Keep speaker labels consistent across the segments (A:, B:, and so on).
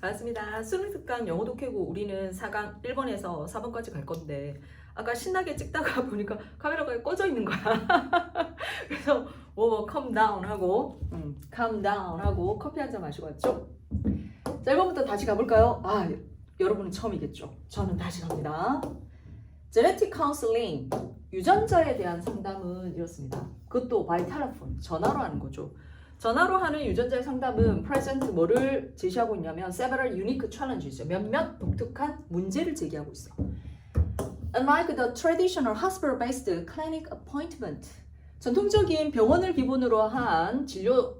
A: 반갑습니다. 수능 특강 영어 독해고 우리는 4강 1번에서 4번까지 갈 건데 아까 신나게 찍다가 보니까 카메라가 꺼져 있는 거야. 그래서 뭐 calm down 하고 음, calm down 하고 커피 한 잔 마시고 왔죠. 자 1번부터 다시 가볼까요? 아 여러분은 처음이겠죠. 저는 다시 갑니다. Genetic counseling 유전자에 대한 상담은 이렇습니다. 그것도 by telephone 전화로 하는 거죠. 전화로 하는 유전자의 상담은 present 뭐를 제시하고 있냐면 several unique challenges 몇몇 독특한 문제를 제기하고 있어. Unlike the traditional hospital-based clinic appointment, 전통적인 병원을 기본으로 한 진료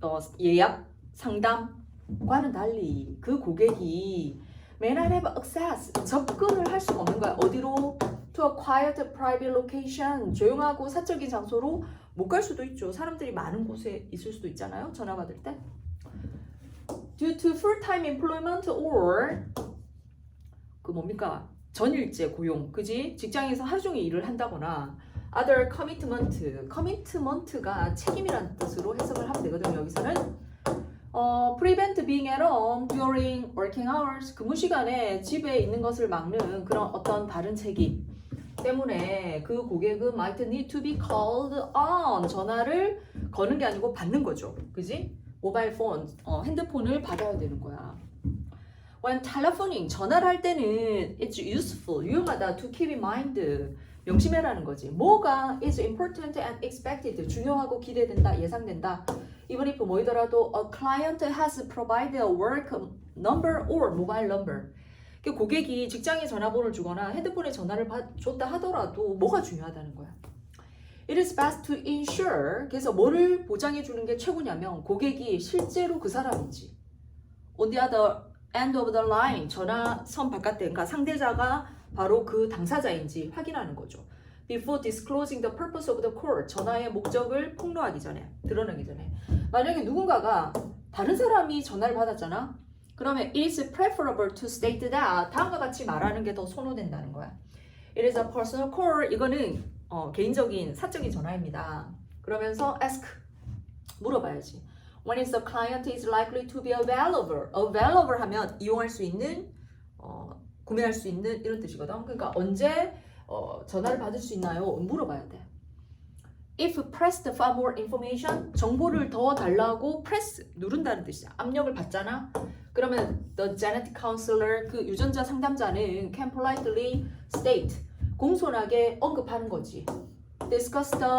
A: 어, 예약 상담과는 달리 그 고객이 may not have access 접근을 할 수가 없는 거야. 어디로? To a quiet private location 조용하고 사적인 장소로 못 갈 수도 있죠. 사람들이 많은 곳에 있을 수도 있잖아요. 전화 받을 때. Due to full-time employment or 그 뭡니까? 전일제 고용, 그지? 직장에서 하루 종일 일을 한다거나 other commitment, commitment가 책임이라는 뜻으로 해석을 하면 되거든요. 여기서는 어, prevent being at home during working hours 근무 시간에 집에 있는 것을 막는 그런 어떤 다른 책임 때문에 그 고객은 might need to be called on 전화를 거는 게 아니고 받는 거죠. 그지? 모바일 폰, 어, 핸드폰을 받아야 되는 거야. When telephoning, 전화를 할 때는 it's useful, 유용하다 to keep in mind. 명심해라는 거지. 뭐가 is important and expected, 중요하고 기대된다, 예상된다. Even if 뭐이더라도 a client has provided a work number or mobile number. 그 고객이 직장에 전화번호를 주거나 핸드폰에 전화를 받, 줬다 하더라도 뭐가 중요하다는 거야. It is best to ensure. 그래서 뭐를 보장해 주는 게 최고냐면 고객이 실제로 그 사람인지. On the other end of the line 전화선 바깥에 그러니까 상대자가 바로 그 당사자인지 확인하는 거죠. Before disclosing the purpose of the call 전화의 목적을 폭로하기 전에 드러내기 전에 만약에 누군가가 다른 사람이 전화를 받았잖아. 그러면 it is preferable to state that 다음과 같이 말하는 게 더 선호된다는 거야. It is a personal call. 이거는 어, 개인적인 사적인 전화입니다. 그러면서 ask 물어봐야지. When is the client is likely to be available? Available 하면 이용할 수 있는 어, 구매할 수 있는 이런 뜻이거든. 그러니까 언제 어, 전화를 받을 수 있나요? 물어봐야 돼. If pressed for more information, 정보를 더 달라고 press 누른다는 뜻이야. 압력을 받잖아. 그러면 the genetic counselor 그 유전자 상담자는 can politely state 공손하게 언급하는 거지. Discuss the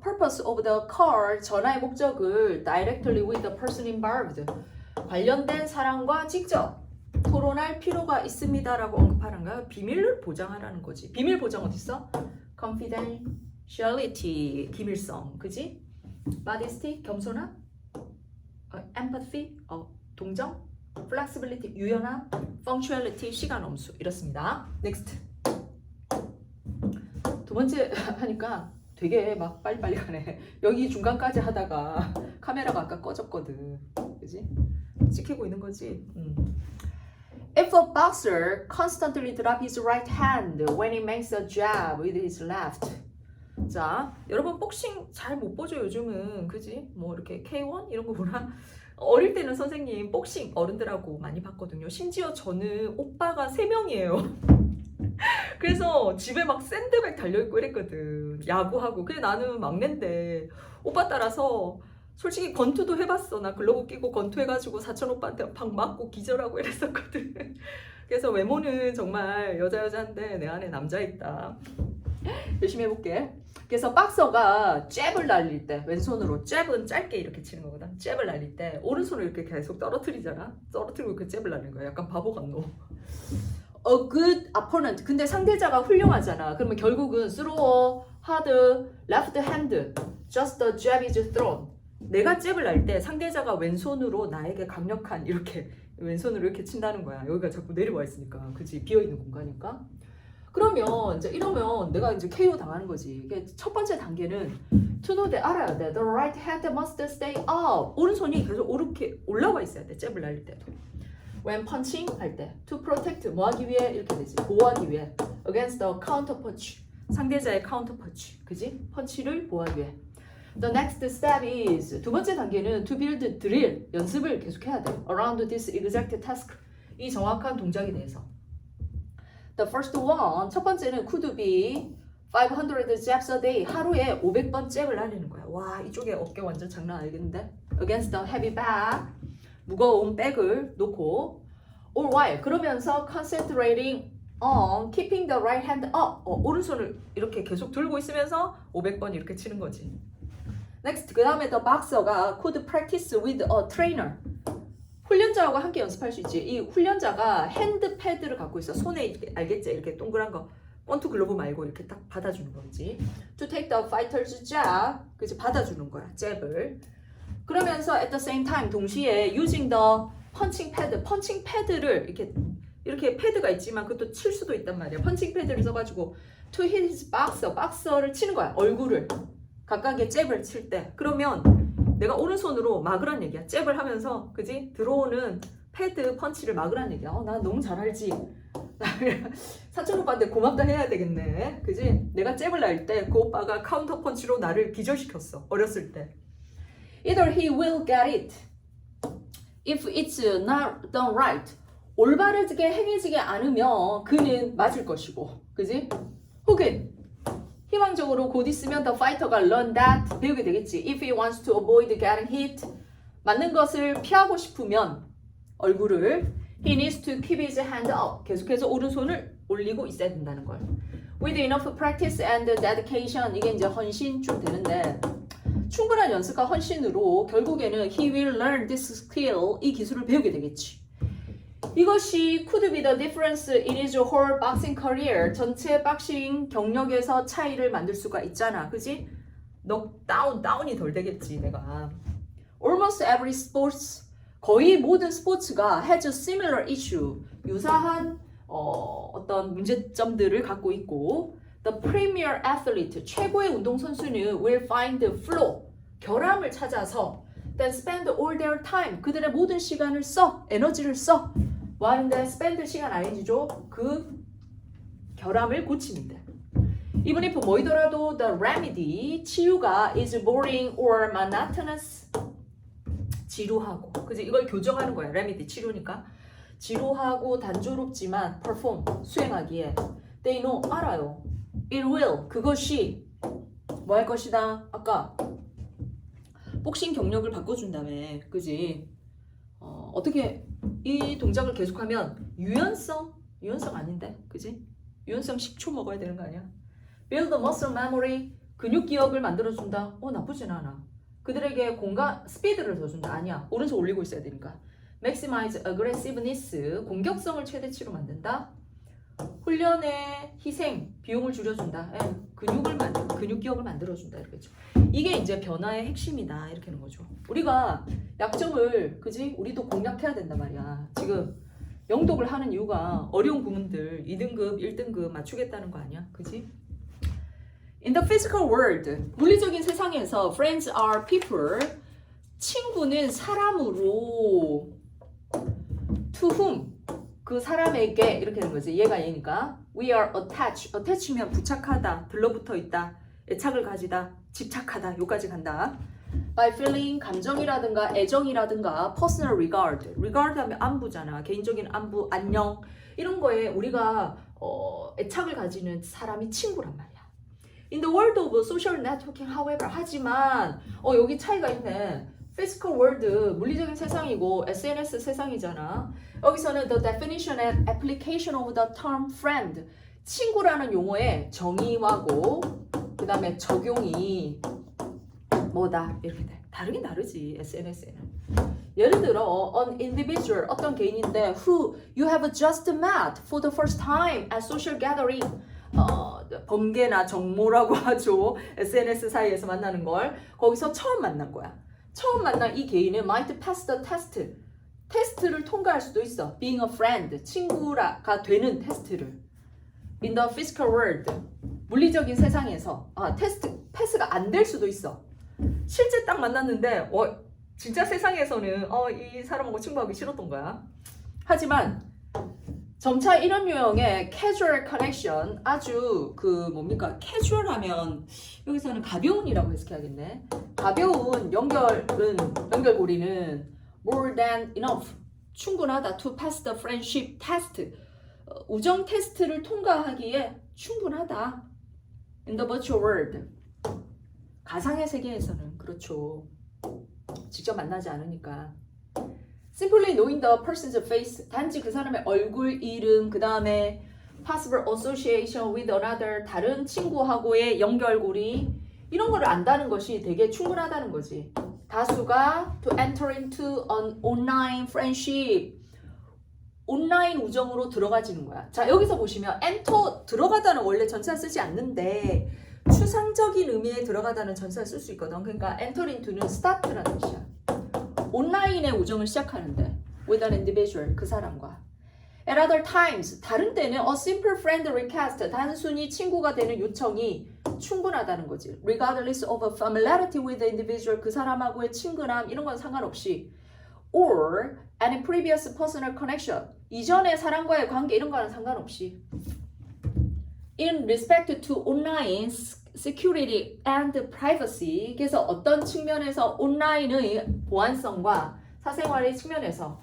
A: purpose of the call 전화의 목적을 directly with the person involved 관련된 사람과 직접 토론할 필요가 있습니다라고 언급하는 거야. 비밀을 보장하라는 거지. 비밀 보장 어디 있어? confidentiality 기밀성, 그지? modesty 겸손함, 어, empathy 어, 동정, flexibility 유연함, punctuality 시간 엄수 이렇습니다. next 두 번째 하니까 되게 막 빨리빨리 가네. 여기 중간까지 하다가 카메라가 아까 꺼졌거든. 그지? 찍히고 있는 거지. 음. If a boxer constantly drop his right hand when he makes a jab with his left. 자, 여러분 복싱 잘 못 보죠 요즘은, 그지? 뭐 이렇게 K1 이런 거 보나? 어릴 때는 선생님 복싱 어른들하고 많이 봤거든요. 심지어 저는 오빠가 3명이에요. 그래서 집에 막 샌드백 달려있고 이랬거든. 야구하고. 근데 나는 막내인데 오빠 따라서 솔직히 권투도 해봤어. 나 글러브 끼고 권투 해가지고 사촌 오빠한테 방 맞고 기절하고 이랬었거든. 그래서 외모는 정말 여자 여자인데 내 안에 남자 있다. 열심히 해볼게. 그래서 박서가 잽을 날릴 때 왼손으로 잽은 짧게 이렇게 치는 거거든. 잽을 날릴 때 오른손을 이렇게 계속 떨어뜨리잖아. 떨어뜨리고 그 잽을 날리는 거야. 약간 바보 같노. A good opponent. 근데 상대자가 훌륭하잖아. 그러면 결국은 throw hard left hand. Just the jab is thrown. 내가 잽을 날 때 상대자가 왼손으로 나에게 강력한 이렇게 왼손으로 이렇게 친다는 거야. 여기가 자꾸 내려와 있으니까. 그지? 비어 있는 공간이니까. 그러면 이제 이러면 내가 이제 KO 당하는 거지. 이게 첫 번째 단계는 to know that 알아야 돼. The right hand must stay up. 오른손이 계속 이렇게 올라와 있어야 돼. 잽을 날릴 때도. When punching 할 때, to protect 뭐 하기 위해 이렇게 되지. 보호하기 위해. Against the counter punch. 상대자의 카운터 펀치. 그지? 펀치를 보호하기 위해. The next step is 두 번째 단계는 to build drill 연습을 계속해야 돼. Around this exact task 이 정확한 동작에 대해서. The first one 첫 번째는 could be 500 jabs a day 하루에 500번 잽을 날리는 거야. 와 이쪽에 어깨 완전 장난 아니겠는데? Against the heavy bag 무거운 백을 놓고 all while 그러면서 concentrating on keeping the right hand up 어, 오른손을 이렇게 계속 들고 있으면서 500번 이렇게 치는 거지. Next 그 다음에 the boxer가 could practice with a trainer 훈련자하고 함께 연습할 수 있지. 이 훈련자가 핸드 패드를 갖고 있어. 손에 이렇게 알겠지? 이렇게 동그란 거. 번트 글로브 말고 이렇게 딱 받아주는 거지. To take the fighter's jab, 그지 받아주는 거야. 잽을. 그러면서 at the same time 동시에 using the punching pad, 펀칭 패드를 이렇게 이렇게 패드가 있지만 그것도 칠 수도 있단 말이야. 펀칭 패드를 써가지고 to hit his boxer, 박서를 치는 거야. 얼굴을 각각의 잽을 칠 때. 그러면 내가 오른손으로 막으란 얘기야. 잽을 하면서 그지 들어오는 패드 펀치를 막으란 얘기야. 어, 나 너무 잘 알지. 사촌 오빠한테 고맙다 해야 되겠네. 그지? 내가 잽을 날 때 그 오빠가 카운터 펀치로 나를 기절시켰어. 어렸을 때. Either he will get it if it's not done right. 올바르게 행해지지 않으면 그는 맞을 것이고, 그지? 혹은 희망적으로 곧 있으면 더 파이터가 learn that 배우게 되겠지. If he wants to avoid getting hit, 맞는 것을 피하고 싶으면 얼굴을 he needs to keep his hand up. 계속해서 오른손을 올리고 있어야 된다는 걸. With enough practice and dedication 이게 이제 헌신쯤 되는데 충분한 연습과 헌신으로 결국에는 he will learn this skill 이 기술을 배우게 되겠지. 이것이 could be the difference in his whole boxing career. 전체 박싱 경력에서 차이를 만들 수가 있잖아. 그지? 너 다운, 다운이 덜 되겠지, 내가. Almost every sports, 거의 모든 스포츠가 has a similar issue. 유사한 어, 어떤 문제점들을 갖고 있고 The premier athlete, 최고의 운동 선수는 will find flow, 결함을 찾아서 then spend all their time, 그들의 모든 시간을 써, 에너지를 써. 뭐 하는데 spend 시간 아니지죠? 그 결함을 고치는데. Even if 뭐이더라도 the remedy, 치유가 is boring or monotonous, 지루하고. 그지? 이걸 교정하는 거야. remedy, 치료니까. 지루하고 단조롭지만 perform, 수행하기에. They know, 알아요. It will, 그것이 뭐 할 것이다? 아까 복싱 경력을 바꿔준다며. 그지? 어, 어떻게 이 동작을 계속하면 유연성? 유연성 아닌데? 그지? 유연성 10초 먹어야 되는 거 아니야? Build muscle memory, 근육 기억을 만들어준다? 어, 나쁘진 않아. 그들에게 공간, 스피드를 더 준다? 아니야. 오른손 올리고 있어야 되니까. Maximize aggressiveness, 공격성을 최대치로 만든다? 훈련의 희생, 비용을 줄여준다. 예, 근육을 만들, 근육 기억을 만들어준다. 이렇게죠. 이게 이제 변화의 핵심이다. 이렇게 하는 거죠. 우리가 약점을, 그지? 우리도 공략해야 된단 말이야. 지금 영독을 하는 이유가 어려운 구문들 2등급, 1등급 맞추겠다는 거 아니야? 그지? In the physical world, 물리적인 세상에서 friends are people. 친구는 사람으로 to whom 그 사람에게 이렇게 되는 거지. 얘가 얘니까. We are attached. attach면 부착하다, 들러붙어 있다, 애착을 가지다, 집착하다. 요까지 간다. By feeling 감정이라든가 애정이라든가 personal regard. regard 하면 안부잖아. 개인적인 안부, 안녕 이런 거에 우리가 어, 애착을 가지는 사람이 친구란 말이야. In the world of social networking, however, 하지만 어 여기 차이가 있네. Physical world 물리적인 세상이고 SNS 세상이잖아. 여기서는 the definition and application of the term friend 친구라는 용어의 정의하고 그 다음에 적용이 뭐다 이렇게 돼. 다르긴 다르지 SNS에는. 예를 들어 an individual 어떤 개인인데 who you have just met for the first time at social gathering 어, 번개나 정모라고 하죠. SNS 사이에서 만나는 걸 거기서 처음 만난 거야. 처음 만난 이 개인은 might pass the test. 테스트를 통과할 수도 있어. being a friend, 친구가 되는 테스트를. in the physical world, 물리적인 세상에서 아, 테스트 패스가 안 될 수도 있어. 실제 딱 만났는데 어, 진짜 세상에서는 어, 이 사람하고 친구하기 싫었던 거야. 하지만 점차 이런 유형의 casual connection 아주 그 뭡니까 casual하면 여기서는 가벼운이라고 해석해야겠네. 가벼운 연결은 연결고리는 more than enough 충분하다 to pass the friendship test 어, 우정 테스트를 통과하기에 충분하다. In the virtual world 가상의 세계에서는 그렇죠. 직접 만나지 않으니까. Simply knowing the person's face 단지 그 사람의 얼굴, 이름, 그 다음에 possible association with another 다른 친구하고의 연결고리 이런 거를 안다는 것이 되게 충분하다는 거지. 다수가 to enter into an online friendship 온라인 우정으로 들어가지는 거야. 자 여기서 보시면 enter 들어가다는 원래 전치사 쓰지 않는데 추상적인 의미에 들어가다는 전치사 쓸 수 있거든. 그러니까 enter into는 start라는 뜻이야. 온라인의 우정을 시작하는데 with an individual 그 사람과 at other times 다른 때는 a simple friend request 단순히 친구가 되는 요청이 충분하다는 거지 regardless of a familiarity with the individual 그 사람하고의 친근함 이런 건 상관없이 or any previous personal connection 이전의 사람과의 관계 이런 거는 상관없이 in respect to online security and privacy 그래서 어떤 측면에서 온라인의 보안성과 사생활의 측면에서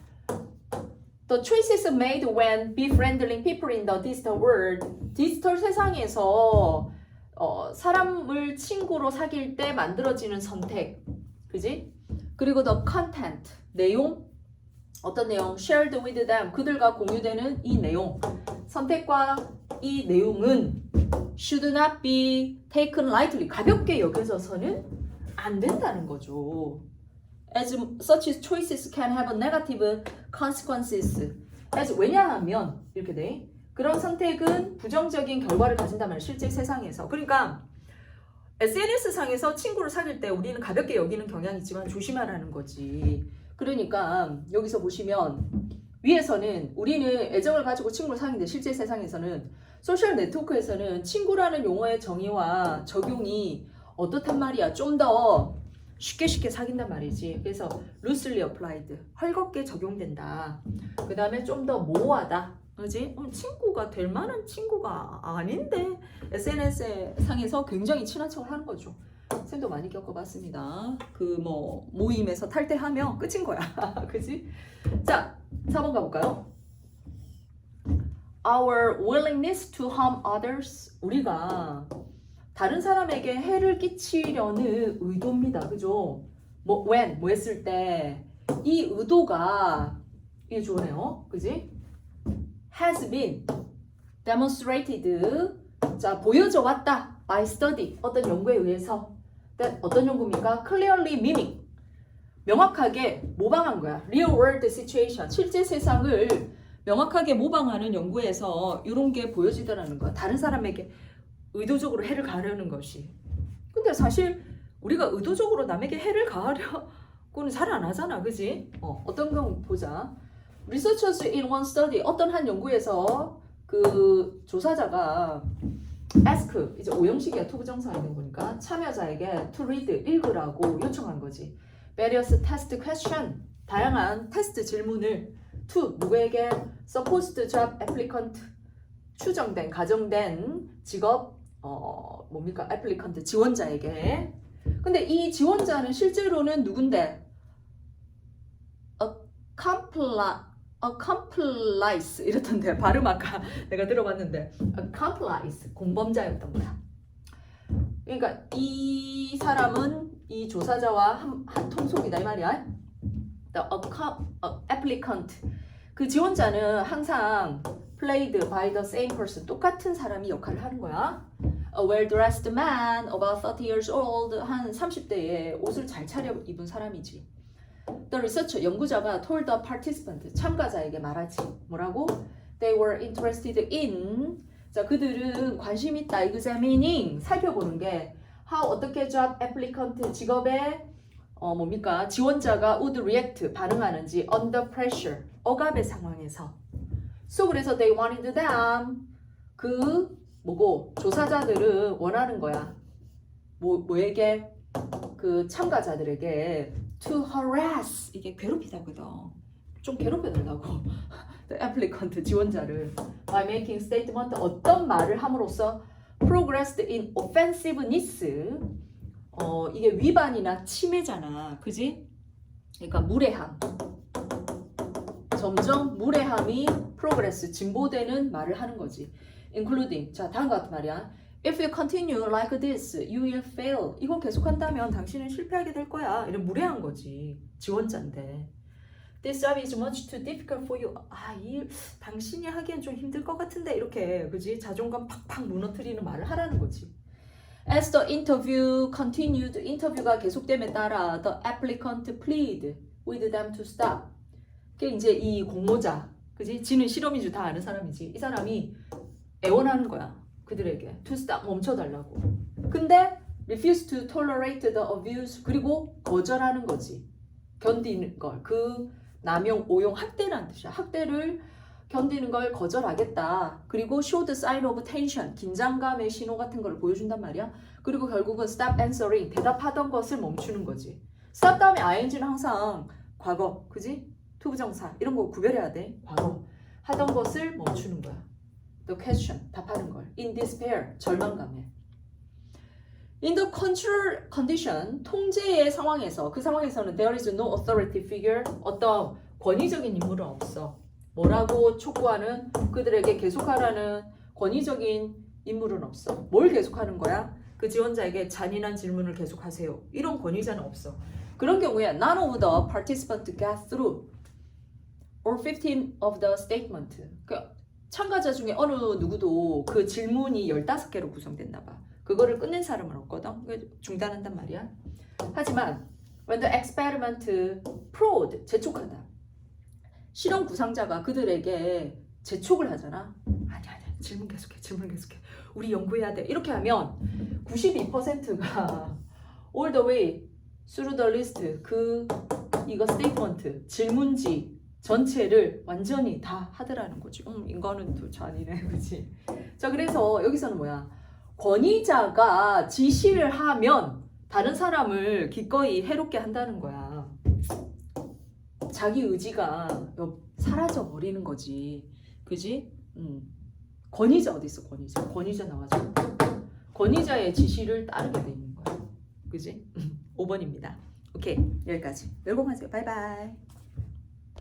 A: The choices made when befriending people in the digital world 디지털 세상에서 어, 사람을 친구로 사귈 때 만들어지는 선택 그지? 그리고 the content 내용 어떤 내용 shared with them 그들과 공유되는 이 내용 선택과 이 내용은 should not be taken lightly 가볍게 여겨져서는 안 된다는 거죠. As such choices can have negative consequences. As 왜냐하면 이렇게 돼. 그런 선택은 부정적인 결과를 가진다면 실제 세상에서. 그러니까 SNS 상에서 친구를 사귈 때 우리는 가볍게 여기는 경향이 있지만 조심하라는 거지. 그러니까 여기서 보시면 위에서는 우리는 애정을 가지고 친구를 사귀는데 실제 세상에서는 소셜 네트워크에서는 친구라는 용어의 정의와 적용이 어떻단 말이야. 좀 더 쉽게 쉽게 사귄단 말이지. 그래서 loosely applied. 헐겁게 적용된다. 그 다음에 좀 더 모호하다. 그지? 음, 친구가 될 만한 친구가 아닌데 SNS 상에서 굉장히 친한 척을 하는 거죠. 쌤도 많이 겪어봤습니다. 그 뭐 모임에서 탈퇴하면 끝인 거야. 그지? 자, 4번 가볼까요? Our willingness to harm others. 우리가 다른 사람에게 해를 끼치려는 의도입니다. 그죠? 뭐, when, 뭐 했을 때, 이 의도가, 이게 좋네요. 그지? has been demonstrated. 자, 보여져 왔다. by study. 어떤 연구에 의해서. 어떤 연구입니까? clearly mimic. 명확하게 모방한 거야. real world situation. 실제 세상을 명확하게 모방하는 연구에서 이런 게 보여지더라는 거야. 다른 사람에게 의도적으로 해를 가하려는 것이. 근데 사실 우리가 의도적으로 남에게 해를 가하려고는 잘 안 하잖아. 그지? 어, 어떤 경우 보자. Researchers in one study 어떤 한 연구에서 그 조사자가 ask 이제 오형식이야. 투부정사 있는 거니까. 참여자에게 to read 읽으라고 요청한 거지. various test question. 다양한 테스트 질문을 to 누구에게? supposed job applicant. 추정된 가정된 직업 어 뭡니까? applicant 지원자에게. 근데 이 지원자는 실제로는 누군데? accomplice accomplice 이렇던데 발음 아까 내가 들어봤는데 accomplice 공범자였던 거야. 그러니까 이 사람은 이 조사자와 한, 한 통속이다 이 말이야. The uh, applicant 그 지원자는 항상 played by the same person 똑같은 사람이 역할을 하는 거야. A well-dressed man about 30 years old 한 30대에 옷을 잘 차려 입은 사람이지. The researcher 연구자가 told the participant 참가자에게 말하지 뭐라고? They were interested in 자 그들은 관심 있다 examining 살펴보는 게 how 어떻게 job applicant 직업에 어 뭡니까 지원자가 would react 반응하는지 under pressure 억압의 상황에서 so 그래서 they wanted them 그 뭐고 조사자들은 원하는 거야 뭐 뭐에게 그 참가자들에게 to harass 이게 괴롭히다거든 좀 괴롭혀달라고 applicant 지원자를 by making statement 어떤 말을 함으로써 progressed in offensiveness 어 이게 위반이나 침해잖아 그지 그러니까 무례함 점점 무례함이 progress 진보되는 말을 하는 거지 including 자 다음과 같은 말이야 if you continue like this you will fail 이거 계속한다면 당신은 실패하게 될 거야 이런 무례한 거지 지원자인데 This job is much too difficult for you. 아, 이 당신이 하기엔 좀 힘들 것 같은데 이렇게 그지 자존감 팍팍 무너뜨리는 말을 하라는 거지. As the interview continued, 인터뷰가 계속됨에 따라 the applicant plead with them to stop. 그 이제 이 공모자, 그지? 지는 실험이주 다 아는 사람이지. 이 사람이 애원하는 거야. 그들에게 to stop 멈춰달라고. 근데 refuse to tolerate the abuse 그리고 거절하는 거지. 견디는 걸. 그 남용, 오용, 학대라는 뜻이야. 학대를 견디는 걸 거절하겠다. 그리고 show the sign of tension, 긴장감의 신호 같은 걸 보여준단 말이야. 그리고 결국은 stop answering, 대답하던 것을 멈추는 거지. stop 다음에 ing는 항상 과거, 그지? 투부정사 이런 거 구별해야 돼. 과거 하던 것을 멈추는 거야. The question, 답하는 걸. In despair, 절망감에. In the control condition, 통제의 상황에서 그 상황에서는 there is no authority figure, 어떤 권위적인 인물은 없어. 뭐라고 촉구하는 그들에게 계속하라는 권위적인 인물은 없어. 뭘 계속하는 거야? 그 지원자에게 잔인한 질문을 계속하세요. 이런 권위자는 없어. 그런 경우에 none of the participants got through or 15 of the statement. 그 참가자 중에 어느 누구도 그 질문이 15개로 구성됐나 봐. 그거를 끝낸 사람은 없거든. 중단한단 말이야. 하지만 when the experiment proved 재촉하다. 실험 구상자가 그들에게 재촉을 하잖아. 아니 아니 질문 계속해 질문 계속해. 우리 연구해야 돼. 이렇게 하면 92%가 all the way through the list 그 이거 statement 질문지 전체를 완전히 다 하더라는 거지. 음, 이거는 또 잔이네, 그지? 자, 그래서 여기서는 뭐야? 권위자가 지시를 하면 다른 사람을 기꺼이 해롭게 한다는 거야. 자기 의지가 사라져 버리는 거지. 그지? 음. 권위자 어디 있어? 권위자. 권위자 나와줘. 권위자의 지시를 따르게 돼 있는 거야. 그지? 5번입니다. 오케이. 여기까지. 열공하세요. 바이바이.